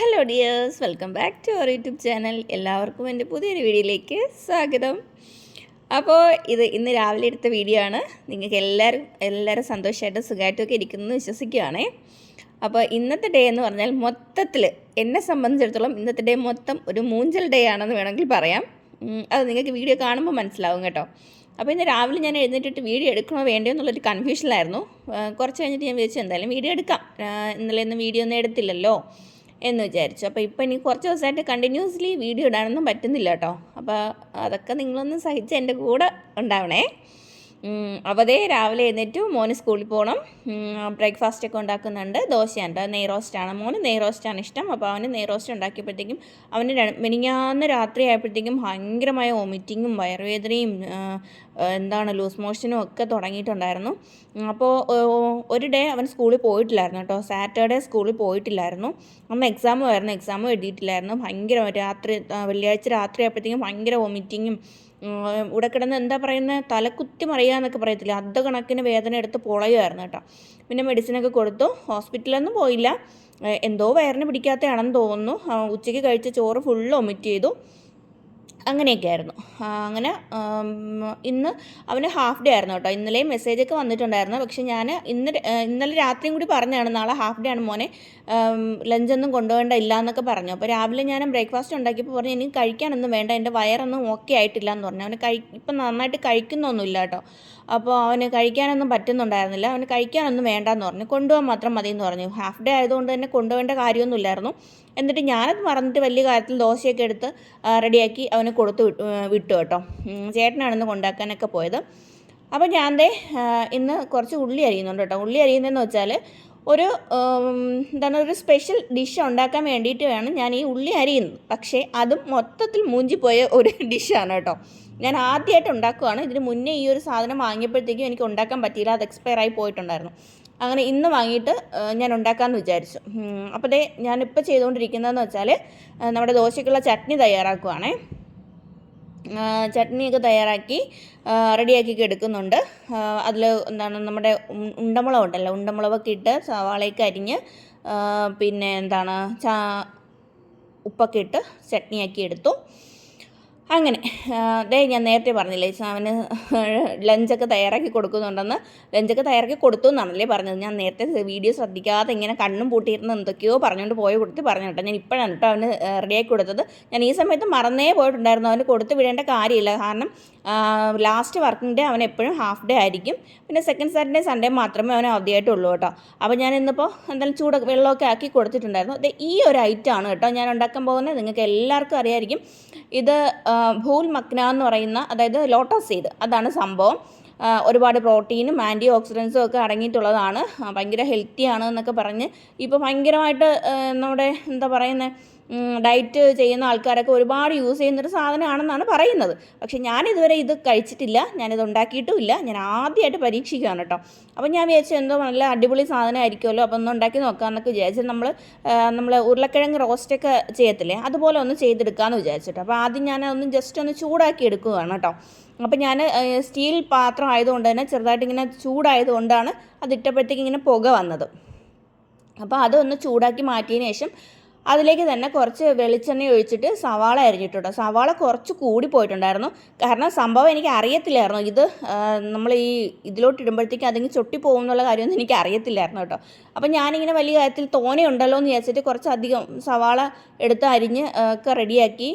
Hello dears welcome back to our YouTube channel എല്ലാവർക്കും എന്റെ പുതിയൊരു വീഡിയോയിലേക്ക് സ്വാഗതം. അപ്പോൾ ഇത് ഇന്ന് രാവിലെ എടുത്ത വീഡിയോ ആണ്. നിങ്ങൾക്ക് എല്ലാവരും എല്ലാവരും സന്തോഷമായിട്ട് സുഖമായിട്ടൊക്കെ ഇരിക്കുന്നു വിശ്വസിക്കുകയാണേ. അപ്പോൾ ഇന്നത്തെ ഡേ എന്ന് പറഞ്ഞാൽ മൊത്തത്തിൽ എന്നെ സംബന്ധിച്ചിടത്തോളം ഇന്നത്തെ ഡേ മൊത്തം ഒരു മൂഞ്ചൽ ഡേ ആണെന്ന് വേണമെങ്കിൽ പറയാം. അത് നിങ്ങൾക്ക് വീഡിയോ കാണുമ്പോൾ മനസ്സിലാവും കേട്ടോ. അപ്പോൾ ഇന്ന് രാവിലെ ഞാൻ എഴുന്നേറ്റിട്ട് വീഡിയോ എടുക്കണോ വേണ്ടയോ എന്നുള്ളൊരു കൺഫ്യൂഷനിലായിരുന്നു കുറച്ച് കഴിഞ്ഞിട്ട് ഞാൻ വിചാരിച്ചു എന്തായാലും വീഡിയോ എടുക്കാം. ഇന്നലെ ഒന്നും വീഡിയോ ഒന്നും എടുത്തില്ലല്ലോ. എന്ന് വിചാരിച്ചു. അപ്പോൾ ഇപ്പോൾ ഇനി കുറച്ച് ദിവസമായിട്ട് കണ്ടിന്യൂസ്ലി വീഡിയോ ഇടാനൊന്നും പറ്റുന്നില്ല കേട്ടോ. അപ്പോൾ അതൊക്കെ നിങ്ങളൊന്ന് സഹിച്ച് എന്റെ കൂടെ ഉണ്ടാവണേ. അതേ രാവിലെ എഴുന്നേറ്റ്. മോന് സ്കൂളിൽ പോകണം ബ്രേക്ക്ഫാസ്റ്റ് ഒക്കെ ഉണ്ടാക്കുന്നുണ്ട്. ദോശയുണ്ട് നെയ് റോസ്റ്റാണ് മോന് നെയ് റോസ്റ്റാണ് ഇഷ്ടം. അപ്പോൾ അവന് നെയ് റോസ്റ്റ് ഉണ്ടാക്കിയപ്പോഴത്തേക്കും അവന് മിനിങ്ങാന്ന് രാത്രി ആയപ്പോഴത്തേക്കും ഭയങ്കരമായ വോമിറ്റിങ്ങും വയറുവേദനയും എന്താണ് ലൂസ് മോഷനും ഒക്കെ തുടങ്ങിയിട്ടുണ്ടായിരുന്നു. അപ്പോൾ ഒരു ഡേ അവൻ സ്കൂളിൽ പോയിട്ടില്ലായിരുന്നു കേട്ടോ. സാറ്റർഡേ സ്കൂളിൽ പോയിട്ടില്ലായിരുന്നു. അന്ന് എക്സാമും ആയിരുന്നു. എക്സാമും എഴുതിയിട്ടില്ലായിരുന്നു. ഭയങ്കര രാത്രി വെള്ളിയാഴ്ച രാത്രി ആയപ്പോഴത്തേക്കും ഭയങ്കര വോമിറ്റിങ്ങും ഇവിടെ കിടന്ന് എന്താ പറയുന്നത് തലക്കുത്തി മറിയാന്നൊക്കെ പറയത്തില്ല? അർദ്ധ കണക്കിന് വേദന എടുത്ത് പൊളയുമായിരുന്നു കേട്ടോ. പിന്നെ മെഡിസിനൊക്കെ കൊടുത്തു. ഹോസ്പിറ്റലൊന്നും പോയില്ല. എന്തോ വയറിന് പിടിക്കാത്തതാണെന്ന് തോന്നുന്നു. ഉച്ചയ്ക്ക് കഴിച്ച ചോറ് ഫുള്ള് ഒമിറ്റ് ചെയ്തു. അങ്ങനെയൊക്കെ ആയിരുന്നു അങ്ങനെ ഇന്ന് അവന് ഹാഫ് ഡേ ആയിരുന്നു കേട്ടോ. ഇന്നലെയും മെസ്സേജൊക്കെ വന്നിട്ടുണ്ടായിരുന്നു. പക്ഷേ ഞാൻ ഇന്ന് ഇന്നലെ രാത്രിയും കൂടി പറഞ്ഞതാണ് നാളെ ഹാഫ് ഡേ ആണ് മോനെ. ലഞ്ചൊന്നും കൊണ്ടുപോകേണ്ട ഇല്ല എന്നൊക്കെ പറഞ്ഞു. അപ്പോൾ രാവിലെ ഞാൻ ബ്രേക്ക്ഫാസ്റ്റ് ഉണ്ടാക്കിയപ്പോൾ പറഞ്ഞു എനിക്ക് കഴിക്കാനൊന്നും വേണ്ട. എന്റെ വയറൊന്നും ഓക്കെ ആയിട്ടില്ല എന്ന് പറഞ്ഞു. അവന് കഴി ഇപ്പം നന്നായിട്ട് കഴിക്കുന്നൊന്നുമില്ല കേട്ടോ. അപ്പോൾ അവന് കഴിക്കാനൊന്നും പറ്റുന്നുണ്ടായിരുന്നില്ല. അവന് കഴിക്കാനൊന്നും വേണ്ടെന്ന് പറഞ്ഞു. കൊണ്ടുപോകാൻ മാത്രം മതി എന്ന് പറഞ്ഞു. ഹാഫ് ഡേ ആയതുകൊണ്ട് തന്നെ കൊണ്ടുപോകേണ്ട കാര്യമൊന്നുമില്ലായിരുന്നു. എന്നിട്ട് ഞാനത് മറന്നിട്ട് വലിയ കാര്യത്തിൽ ദോശയൊക്കെ എടുത്ത് റെഡിയാക്കി അവന് കൊടുത്തു വിട്ടു കേട്ടോ. ചേട്ടനാണെന്ന് കൊണ്ടാക്കാനൊക്കെ പോയത്. അപ്പോൾ ഞാൻ ദേ ഇന്ന് കുറച്ച് ഉള്ളി അരിയുന്നുണ്ട് കേട്ടോ. ഉള്ളി അരിയുന്നതെന്ന് വെച്ചാൽ ഒരു എന്താണ് ഒരു സ്പെഷ്യൽ ഡിഷ് ഉണ്ടാക്കാൻ വേണ്ടിയിട്ട് വേണം ഞാൻ ഈ ഉള്ളി അരിയുന്നത്. പക്ഷേ അതും മൊത്തത്തിൽ മൂഞ്ചിപ്പോയ ഒരു ഡിഷാണ് കേട്ടോ. ഞാൻ ആദ്യമായിട്ട് ഉണ്ടാക്കുവാണ്. ഇതിന് മുന്നേ ഈ ഒരു സാധനം വാങ്ങിയപ്പോഴത്തേക്കും എനിക്ക് ഉണ്ടാക്കാൻ പറ്റിയില്ല. അത് എക്സ്പയർ ആയി പോയിട്ടുണ്ടായിരുന്നു. അങ്ങനെ ഇന്ന് വാങ്ങിയിട്ട് ഞാൻ ഉണ്ടാക്കാമെന്ന് വിചാരിച്ചു. അപ്പോൾ ഞാനിപ്പോൾ ചെയ്തുകൊണ്ടിരിക്കുന്നതെന്ന് വെച്ചാൽ നമ്മുടെ ദോശയ്ക്കുള്ള ചട്നി തയ്യാറാക്കുവാണേ. ചട്നിയൊക്കെ തയ്യാറാക്കി റെഡിയാക്കി എടുക്കുന്നുണ്ട് അതിൽ എന്താണ് നമ്മുടെ ഉണ്ടമുളക് ഉണ്ടല്ലോ ഉണ്ടമുളകൊക്കെ ഇട്ട് സവാളയൊക്കെ അരിഞ്ഞ് പിന്നെ എന്താണ് ചാ ഉപ്പൊക്കെ ഇട്ട് ചട്നിയാക്കി എടുത്തു. അങ്ങനെ ദേ ഞാൻ നേരത്തെ പറഞ്ഞില്ലേ അവന് ലഞ്ചൊക്കെ തയ്യാറാക്കി കൊടുക്കുന്നുണ്ടെന്ന്. ലഞ്ചൊക്കെ തയ്യാറാക്കി കൊടുത്തു എന്നാണല്ലേ പറഞ്ഞത്. ഞാൻ നേരത്തെ വീഡിയോ ശ്രദ്ധിക്കാതെ ഇങ്ങനെ കണ്ണും പൂട്ടിയിരുന്ന് എന്തൊക്കെയോ പറഞ്ഞുകൊണ്ട് പോയി കൊടുത്ത് പറഞ്ഞു കേട്ടോ. ഞാൻ ഇപ്പോഴാണ് കേട്ടോ അവന് റെഡിയാക്കി കൊടുത്തത്. ഞാൻ ഈ സമയത്ത് മറന്നേ പോയിട്ടുണ്ടായിരുന്നു. അവന് കൊടുത്ത് വിടേണ്ട കാര്യമില്ല. കാരണം ലാസ്റ്റ് വർക്കിംഗ് ഡേ അവൻ എപ്പോഴും ഹാഫ് ഡേ ആയിരിക്കും. പിന്നെ സെക്കൻഡ് സാറ്റർഡേ സൺഡേ മാത്രമേ അവന് അവധിയായിട്ടുള്ളൂ കേട്ടോ. അപ്പോൾ ഞാൻ ഇന്നിപ്പോൾ എന്തായാലും ചൂട് വെള്ളമൊക്കെ ആക്കി കൊടുത്തിട്ടുണ്ടായിരുന്നു. ദേ ഈ ഒരു ഐറ്റം ആണ് കേട്ടോ ഞാൻ ഉണ്ടാക്കാൻ പോകുന്നത്. നിങ്ങൾക്ക് എല്ലാവർക്കും അറിയായിരിക്കും. ഇത് ഭൂൽ മക്ന എന്ന് പറയുന്ന അതായത് ലോട്ടസ് സീഡ് അതാണ് സംഭവം. ഒരുപാട് പ്രോട്ടീനും ആന്റി ഓക്സിഡൻസും ഒക്കെ അടങ്ങിയിട്ടുള്ളതാണ്. ഭയങ്കര ഹെൽത്തിയാണ് എന്നൊക്കെ പറഞ്ഞ് ഇപ്പോൾ ഭയങ്കരമായിട്ട് നമ്മുടെ എന്താ പറയുന്നത് ഡയറ്റ് ചെയ്യുന്ന ആൾക്കാരൊക്കെ ഒരുപാട് യൂസ് ചെയ്യുന്നൊരു സാധനമാണെന്നാണ് പറയുന്നത്. പക്ഷേ ഞാനിതുവരെ ഇത് കഴിച്ചിട്ടില്ല. ഞാനിത് ഉണ്ടാക്കിയിട്ടുമില്ല. ഞാൻ ആദ്യമായിട്ട് പരീക്ഷിക്കുകയാണ് കേട്ടോ. അപ്പോൾ ഞാൻ വിചാരിച്ചു എന്തോ നല്ല അടിപൊളി സാധനമായിരിക്കുമല്ലോ. അപ്പോൾ ഒന്ന് ഉണ്ടാക്കി നോക്കാമെന്നൊക്കെ വിചാരിച്ചു നമ്മൾ നമ്മൾ ഉരുളക്കിഴങ്ങ് റോസ്റ്റൊക്കെ ചെയ്യത്തില്ലേ? അതുപോലെ ഒന്ന് ചെയ്തെടുക്കാമെന്ന് വിചാരിച്ചിട്ട്. അപ്പോൾ ആദ്യം ഞാൻ ഒന്ന് ജസ്റ്റ് ഒന്ന് ചൂടാക്കി എടുക്കുകയാണ് കേട്ടോ. അപ്പോൾ ഞാൻ സ്റ്റീൽ പാത്രം ആയതുകൊണ്ട് തന്നെ ചെറുതായിട്ട് ഇങ്ങനെ ചൂടായതുകൊണ്ടാണ് അതിട്ടപ്പോഴത്തേക്ക് ഇങ്ങനെ പുക വന്നത്. അപ്പോൾ അതൊന്ന് ചൂടാക്കി മാറ്റിയതിന് ശേഷം അതിലേക്ക് തന്നെ കുറച്ച് വെളിച്ചെണ്ണ ഒഴിച്ചിട്ട് സവാള അരിഞ്ഞിട്ടുണ്ട്. സവാള കുറച്ച് കൂടി പോയിട്ടുണ്ടായിരുന്നു. കാരണം സംഭവം എനിക്ക് അറിയത്തില്ലായിരുന്നു. ഇത് നമ്മൾ ഈ ഇതിലോട്ട് ഇടുമ്പോഴത്തേക്ക് അതിങ്ങ് ചൊട്ടി പോകും എന്നുള്ള കാര്യമൊന്നും എനിക്ക് അറിയത്തില്ലായിരുന്നു കേട്ടോ. അപ്പോൾ ഞാനിങ്ങനെ വലിയ കാര്യത്തിൽ തോനെ ഉണ്ടല്ലോ എന്ന് വിചാരിച്ചിട്ട് കുറച്ചധികം സവാള എടുത്ത് അരിഞ്ഞ് ഒക്കെ റെഡിയാക്കി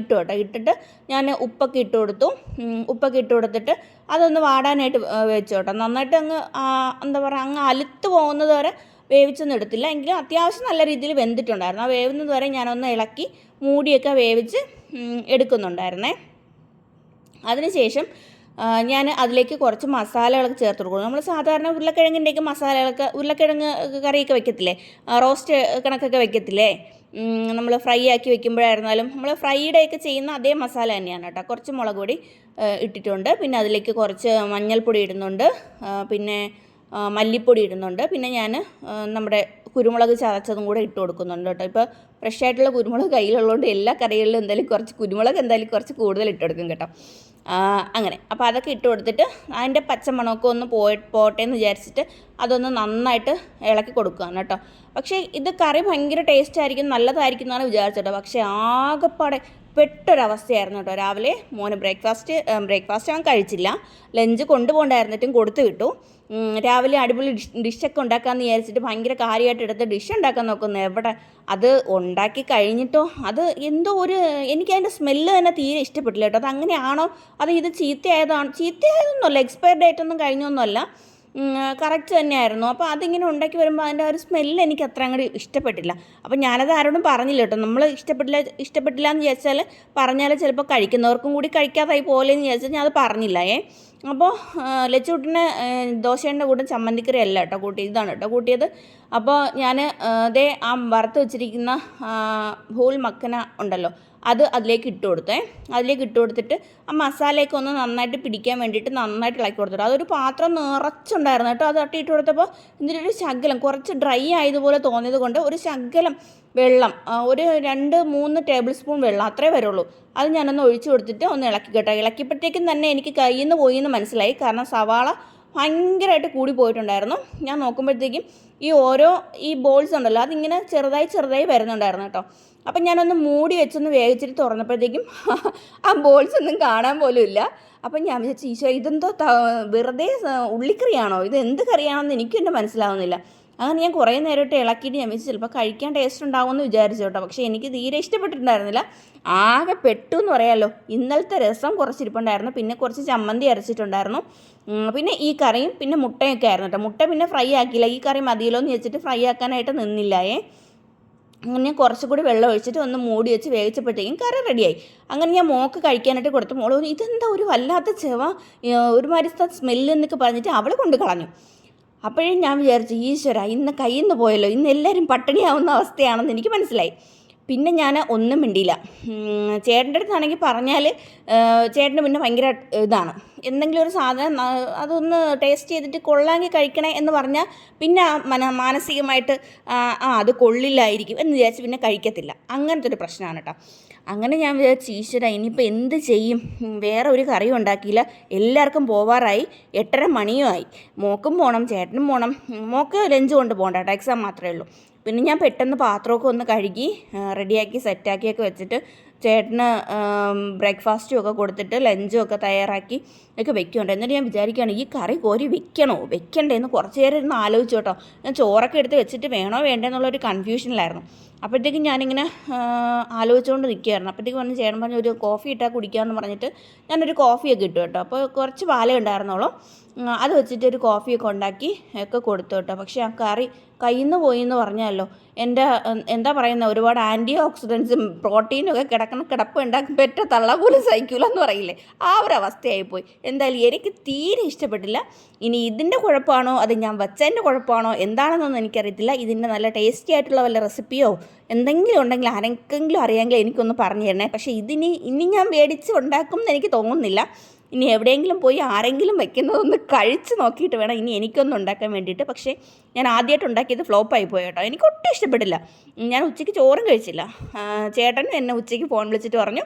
ഇട്ടു കേട്ടോ. ഇട്ടിട്ട് ഞാൻ ഉപ്പൊക്കെ ഇട്ട് കൊടുത്തു. ഉപ്പൊക്കെ ഇട്ട് കൊടുത്തിട്ട് അതൊന്ന് വാടാനായിട്ട് വെച്ചു കേട്ടോ. നന്നായിട്ട് അങ്ങ് എന്താ പറയുക അങ്ങ് അലുത്ത് പോകുന്നത് വരെ വേവിച്ചൊന്നും എടുത്തില്ല. എങ്കിലും അത്യാവശ്യം നല്ല രീതിയിൽ വെന്തിട്ടുണ്ടായിരുന്നു. ആ വേവുന്നത് വരെ ഞാനൊന്ന് ഇളക്കി മൂടിയൊക്കെ വേവിച്ച് എടുക്കുന്നുണ്ടായിരുന്നേ. അതിനുശേഷം ഞാൻ അതിലേക്ക് കുറച്ച് മസാലകളൊക്കെ ചേർത്ത് കൊടുക്കും. നമ്മൾ സാധാരണ ഉരുളക്കിഴങ്ങിന്റെയൊക്കെ മസാലകളൊക്കെ ഉരുളക്കിഴങ്ങ് കറിയൊക്കെ വെക്കത്തില്ലേ? ആ, റോസ്റ്റ് കണക്കൊക്കെ വെക്കത്തില്ലേ? നമ്മൾ ഫ്രൈ ആക്കി വെക്കുമ്പോഴായിരുന്നാലും നമ്മൾ ഫ്രൈഡൊക്കെ ചെയ്യുന്ന അതേ മസാല തന്നെയാണ് കേട്ടോ. കുറച്ച് മുളക് പൊടി ഇട്ടിട്ടുണ്ട്. പിന്നെ അതിലേക്ക് കുറച്ച് മഞ്ഞൾപ്പൊടി ഇടുന്നുണ്ട്. പിന്നെ മല്ലിപ്പൊടി ഇടുന്നുണ്ട്. പിന്നെ ഞാൻ നമ്മുടെ കുരുമുളക് ചതച്ചതും കൂടെ ഇട്ട് കൊടുക്കുന്നുണ്ട് കേട്ടോ. ഇപ്പോൾ ഫ്രഷ് ആയിട്ടുള്ള കുരുമുളക് കയ്യിലുള്ളതുകൊണ്ട് എല്ലാ കറികളിലും എന്തായാലും കുറച്ച് കുരുമുളക് എന്തായാലും കുറച്ച് കൂടുതൽ ഇട്ട് കൊടുക്കും കേട്ടോ. അങ്ങനെ. അപ്പോൾ അതൊക്കെ ഇട്ട് കൊടുത്തിട്ട് അതിന്റെ പച്ചമണമൊക്കെ ഒന്ന് പോയി പോട്ടെ എന്ന് വിചാരിച്ചിട്ട് അതൊന്ന് നന്നായിട്ട് ഇളക്കി കൊടുക്കുകയാണ് കേട്ടോ. പക്ഷേ ഇത് കറി ഭയങ്കര ടേസ്റ്റ് ആയിരിക്കും നല്ലതായിരിക്കും എന്നാണ് വിചാരിച്ചത് പക്ഷേ ആകെപ്പാടെ പെട്ടൊരവസ്ഥയായിരുന്നു കേട്ടോ. രാവിലെ മോന് ബ്രേക്ക്ഫാസ്റ്റ് ബ്രേക്ക്ഫാസ്റ്റ് ഞാൻ കഴിച്ചില്ല. ലഞ്ച് കൊണ്ടുപോകണ്ടായിരുന്നിട്ടും കൊടുത്തു വിട്ടു. രാവിലെ അടിപൊളി ഡിഷ് ഡിഷൊക്കെ ഉണ്ടാക്കാമെന്ന് വിചാരിച്ചിട്ട് ഭയങ്കര കാര്യമായിട്ട് എടുത്ത് ഡിഷ് ഉണ്ടാക്കാൻ നോക്കുന്നു. എവിടെ അത് ഉണ്ടാക്കി കഴിഞ്ഞിട്ടോ? അത് എന്തോ ഒരു എനിക്ക് അതിന്റെ സ്മെല്ല് തന്നെ തീരെ ഇഷ്ടപ്പെട്ടില്ല കേട്ടോ. അത് അങ്ങനെയാണോ അത് ഇത് ചീത്തയായതാണ്? ചീത്തയായതൊന്നുമല്ല. എക്സ്പയർ ഡേറ്റ് ഒന്നും കഴിഞ്ഞൊന്നുമല്ല. കറക്റ്റ് തന്നെയായിരുന്നു. അപ്പോൾ അതിങ്ങനെ ഉണ്ടാക്കി വരുമ്പോൾ അതിന്റെ ഒരു സ്മെല്ല് എനിക്ക് അത്ര അങ്ങോട്ട് ഇഷ്ടപ്പെട്ടില്ല. അപ്പോൾ ഞാനത് ആരോടും പറഞ്ഞില്ല കേട്ടോ. നമ്മൾ ഇഷ്ടപ്പെട്ടില്ല ഇഷ്ടപ്പെട്ടില്ല എന്ന് വിചാരിച്ചാൽ പറഞ്ഞാൽ ചിലപ്പോൾ കഴിക്കുന്നവർക്കും കൂടി കഴിക്കാതായി പോലെ എന്ന് ഞാൻ അത് പറഞ്ഞില്ല ഏ. അപ്പോൾ ലച്ചുട്ടിന് ദോശയുടെ കൂടെ ചമ്മന്തിക്കറി അല്ല കേട്ടോ കൂട്ടി ഇതാണ് കേട്ടോ കൂട്ടിയത്. അപ്പോൾ ഞാൻ അതേ ആ വറുത്ത് വെച്ചിരിക്കുന്ന ഹോൾ മക്കന ഉണ്ടല്ലോ അത് അതിലേക്ക് ഇട്ട് കൊടുത്തേ. അതിലേക്ക് ഇട്ട് കൊടുത്തിട്ട് ആ മസാലയൊക്കെ ഒന്ന് നന്നായിട്ട് പിടിക്കാൻ വേണ്ടിയിട്ട് നന്നായിട്ട് ഇളക്കി കൊടുത്തിട്ട് അതൊരു പാത്രം നിറച്ചുണ്ടായിരുന്നു കേട്ടോ. അത് തട്ടി ഇട്ട് കൊടുത്തപ്പോൾ ഇതിന്റെ ഒരു ശകലം കുറച്ച് ഡ്രൈ ആയതുപോലെ തോന്നിയത് കൊണ്ട് ഒരു ശകലം വെള്ളം ഒരു രണ്ട് മൂന്ന് ടേബിൾ സ്പൂൺ വെള്ളം അത്രേ വരുള്ളൂ. അത് ഞാനൊന്ന് ഒഴിച്ചു കൊടുത്തിട്ട് ഒന്ന് ഇളക്കി കേട്ടോ. ഇളക്കിയപ്പോഴത്തേക്കും തന്നെ എനിക്ക് കയ്യിൽ നിന്ന് പോയി എന്ന് മനസ്സിലായി. കാരണം സവാള ഭയങ്കരമായിട്ട് കൂടി പോയിട്ടുണ്ടായിരുന്നു. ഞാൻ നോക്കുമ്പോഴത്തേക്കും ഈ ഓരോ ഈ ബോൾസ് ഉണ്ടല്ലോ അതിങ്ങനെ ചെറുതായി ചെറുതായി വരുന്നുണ്ടായിരുന്നു കേട്ടോ. അപ്പം ഞാനൊന്ന് മൂടി വെച്ചൊന്ന് വേവിച്ചിട്ട് തുറന്നപ്പോഴത്തേക്കും ആ ബോൾസ് ഒന്നും കാണാൻ പോലും ഇല്ല. അപ്പം ഞാൻ വിചാരിച്ചു ഈശോ ഇതെന്തോ വെറുതെ ഉള്ളിക്കറിയാണോ? ഇത് എന്ത് കറിയാണെന്ന് എനിക്കും എന്റെ മനസ്സിലാവുന്നില്ല. അങ്ങനെ ഞാൻ കുറേ നേരമായിട്ട് ഇളക്കിയിട്ട് ഞാൻ വെച്ച് ചിലപ്പോൾ കഴിക്കാൻ ടേസ്റ്റ് ഉണ്ടാവുമെന്ന് വിചാരിച്ചു കേട്ടോ. പക്ഷേ എനിക്ക് തീരെ ഇഷ്ടപ്പെട്ടിട്ടുണ്ടായിരുന്നില്ല. ആകെ പെട്ടു എന്ന് പറയാമല്ലോ ഇന്നലത്തെ രസം കുറച്ചിരിപ്പുണ്ടായിരുന്നു. പിന്നെ കുറച്ച് ചമ്മന്തി അരച്ചിട്ടുണ്ടായിരുന്നു. പിന്നെ ഈ കറിയും പിന്നെ മുട്ടയൊക്കെ ആയിരുന്നു കേട്ടോ. മുട്ട പിന്നെ ഫ്രൈ ആക്കിയില്ല. ഈ കറി മതിയല്ലോ എന്ന് വെച്ചിട്ട് ഫ്രൈ ആക്കാനായിട്ട് നിന്നില്ലായേ അങ്ങനെ കുറച്ചുകൂടി വെള്ളം ഒഴിച്ചിട്ട് ഒന്ന് മൂടി വെച്ച് വേവിച്ചപ്പോഴത്തേക്കും കറി റെഡിയായി അങ്ങനെ ഞാൻ മോക്ക് കഴിക്കാനായിട്ട് കൊടുത്തു. മോൾ ഇതെന്താ ഒരു വല്ലാത്ത ചെവ? ഒരുമാതിരി സ്മെല്ല് എന്നൊക്കെ പറഞ്ഞിട്ട് അവളെ കൊണ്ട് കളഞ്ഞു. അപ്പോഴേ ഞാൻ വിചാരിച്ചു ഈശ്വര ഇന്ന് കയ്യിൽ നിന്ന് പോയല്ലോ. ഇന്ന് എല്ലാവരും പട്ടിണിയാവുന്ന അവസ്ഥയാണെന്ന് എനിക്ക് മനസ്സിലായി. പിന്നെ ഞാൻ ഒന്നും മിണ്ടിയില്ല. ചേട്ടന്റെ അടുത്താണെങ്കിൽ പറഞ്ഞാൽ ചേട്ടന് പിന്നെ ഭയങ്കര ഇതാണ്. എന്തെങ്കിലും ഒരു സാധനം അതൊന്ന് ടേസ്റ്റ് ചെയ്തിട്ട് കൊള്ളാമെങ്കിൽ കഴിക്കണേ എന്ന് പറഞ്ഞാൽ പിന്നെ മന മാനസികമായിട്ട് ആ അത് കൊള്ളില്ലായിരിക്കും എന്ന് വിചാരിച്ച് പിന്നെ കഴിക്കത്തില്ല. അങ്ങനത്തെ ഒരു പ്രശ്നമാണ് കേട്ടോ. അങ്ങനെ ഞാൻ വിചാരിച്ചു ഈശ്വര ഇനിയിപ്പോൾ എന്ത് ചെയ്യും? വേറെ ഒരു കറിയും ഉണ്ടാക്കിയില്ല. എല്ലാവർക്കും പോവാറായി. എട്ടര മണിയുമായി. മോക്കും പോകണം ചേട്ടനും പോകണം മോക്ക് ലഞ്ച് കൊണ്ട് പോകണ്ട കേട്ടോ എക്സാം മാത്രമേ ഉള്ളൂ. പിന്നെ ഞാൻ പെട്ടെന്ന് പാത്രമൊക്കെ ഒന്ന് കഴുകി റെഡിയാക്കി സെറ്റാക്കിയൊക്കെ വെച്ചിട്ട് ചേട്ടന് ബ്രേക്ക്ഫാസ്റ്റും ഒക്കെ കൊടുത്തിട്ട് ലഞ്ചും ഒക്കെ തയ്യാറാക്കി ഒക്കെ വെക്കുന്നുണ്ട്. എന്നിട്ട് ഞാൻ വിചാരിക്കുകയാണ് ഈ കറി കോരി വെക്കണോ? വെക്കണ്ടേ എന്ന് കുറച്ച് നേരം ഇരുന്ന് ആലോചിച്ചു കേട്ടോ. ഞാൻ ചോറൊക്കെ എടുത്ത് വെച്ചിട്ട് വേണോ വേണ്ടേ എന്നുള്ളൊരു കൺഫ്യൂഷനിലായിരുന്നു അപ്പോഴത്തേക്കും ഞാനിങ്ങനെ ആലോചിച്ചുകൊണ്ട് നിൽക്കുകയായിരുന്നു അപ്പോഴത്തേക്കും വന്ന് ചേട്ടൻ പറഞ്ഞു ഒരു കോഫി ഇട്ടാൽ കുടിക്കാമെന്ന് പറഞ്ഞിട്ട് ഞാനൊരു കോഫിയൊക്കെ ഇട്ടു കേട്ടോ. അപ്പോൾ കുറച്ച് പാലേ ഉണ്ടായിരുന്നുള്ളൂ. അത് വെച്ചിട്ട് ഒരു കോഫിയൊക്കെ ഉണ്ടാക്കി ഒക്കെ കൊടുത്തു കേട്ടോ. പക്ഷേ ആ കറി കയ്യിന്ന് പോയി എന്ന് പറഞ്ഞല്ലോ എന്റെ എന്താ പറയുന്നത് ഒരുപാട് ആന്റി ഓക്സിഡൻസും പ്രോട്ടീനും ഒക്കെ കിടക്കുന്ന കിടപ്പ് ഉണ്ടാക്കി പെറ്റ തള്ള പോലും സഹിക്കില്ല എന്ന് പറയില്ലേ? ആ ഒരു അവസ്ഥയായിപ്പോയി എന്തായാലും എനിക്ക് തീരെ ഇഷ്ടപ്പെട്ടില്ല. ഇനി ഇതിന്റെ കുഴപ്പമാണോ അത് ഞാൻ വച്ചതിന്റെ കുഴപ്പമാണോ എന്താണെന്നൊന്നും എനിക്കറിയത്തില്ല. ഇതിന്റെ നല്ല ടേസ്റ്റി ആയിട്ടുള്ള വല്ല റെസിപ്പിയോ എന്തെങ്കിലും ഉണ്ടെങ്കിൽ ആരെങ്കിലും അറിയാമെങ്കിൽ എനിക്കൊന്ന് പറഞ്ഞു തരണേ. പക്ഷേ ഇതിനി ഇനി ഞാൻ മേടിച്ച് ഉണ്ടാക്കും എന്ന് എനിക്ക് തോന്നുന്നില്ല. ഇനി എവിടെയെങ്കിലും പോയി ആരെങ്കിലും വെക്കുന്നതൊന്ന് കഴിച്ച് നോക്കിയിട്ട് വേണം ഇനി എനിക്കൊന്നും ഉണ്ടാക്കാൻ വേണ്ടിയിട്ട്. പക്ഷേ ഞാൻ ആദ്യമായിട്ട് ഉണ്ടാക്കിയത് ഫ്ലോപ്പായി പോയി കേട്ടോ. എനിക്ക് ഒട്ടും ഇഷ്ടപ്പെട്ടില്ല ഞാൻ ഉച്ചയ്ക്ക് ചോറും കഴിച്ചില്ല. ചേട്ടൻ എന്നെ ഉച്ചയ്ക്ക് ഫോൺ വിളിച്ചിട്ട് പറഞ്ഞു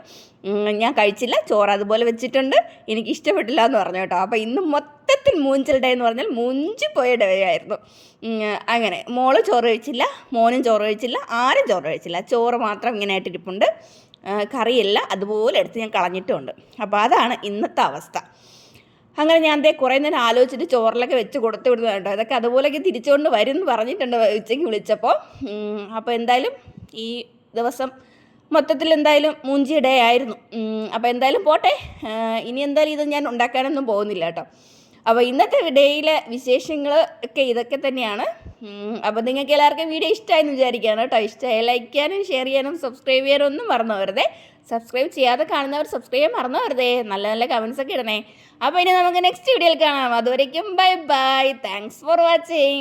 ഞാൻ കഴിച്ചില്ല ചോറ് അതുപോലെ വെച്ചിട്ടുണ്ട് എനിക്ക് ഇഷ്ടപ്പെട്ടില്ല എന്ന് പറഞ്ഞു കേട്ടോ. അപ്പോൾ ഇന്ന് മൊത്തത്തിൽ മൂഞ്ചൽ ഡേ എന്ന് പറഞ്ഞാൽ മൂഞ്ചി പോയ ഡേ ആയിരുന്നു. അങ്ങനെ. മോൾ ചോറ് കഴിച്ചില്ല മോനും ചോറ് കഴിച്ചില്ല ആരും ചോറ് കഴിച്ചില്ല. ചോറ് മാത്രം ഇങ്ങനെ ആയിട്ടിരിപ്പുണ്ട്. കറിയല്ല അതുപോലെ എടുത്ത് ഞാൻ കളഞ്ഞിട്ടുമുണ്ട് അപ്പോൾ അതാണ് ഇന്നത്തെ അവസ്ഥ. അങ്ങനെ ഞാൻ അതേ കുറേ നേരം ആലോചിച്ചിട്ട് ചോറിലൊക്കെ വെച്ച് കൊടുത്തു വിടുന്നത് കേട്ടോ അതൊക്കെ അതുപോലെയൊക്കെ തിരിച്ചുകൊണ്ട് വരും എന്ന് പറഞ്ഞിട്ടുണ്ട് ഉച്ചയ്ക്ക് വിളിച്ചപ്പോൾ അപ്പോൾ എന്തായാലും ഈ ദിവസം മൊത്തത്തിൽ എന്തായാലും മൂഞ്ചി ഡേ ആയിരുന്നു. അപ്പോൾ എന്തായാലും പോട്ടെ. ഇനി എന്തായാലും ഇത് ഞാൻ ഉണ്ടാക്കാനൊന്നും പോകുന്നില്ല കേട്ടോ. അപ്പോൾ ഇന്നത്തെ ഡേയിലെ വിശേഷങ്ങൾ ഒക്കെ ഇതൊക്കെ തന്നെയാണ്. അപ്പോൾ നിങ്ങൾക്ക് എല്ലാവർക്കും വീഡിയോ ഇഷ്ടമായെന്ന് വിചാരിക്കുകയാണ് കേട്ടോ. ഇഷ്ടമായി ലൈക്ക് ചെയ്യാനും ഷെയർ ചെയ്യാനും സബ്സ്ക്രൈബ് ചെയ്യാനും ഒന്നും മറന്നു വരുതേ സബ്സ്ക്രൈബ് ചെയ്യാതെ കാണുന്നവർ സബ്സ്ക്രൈബ് ചെയ്യാൻ മറന്നു വരുതേ നല്ല നല്ല കമൻസ് ഒക്കെ ഇടണേ. അപ്പോൾ ഇനി നമുക്ക് നെക്സ്റ്റ് വീഡിയോയിൽ കാണാം. അതുവരേക്കും bye bye thanks for watching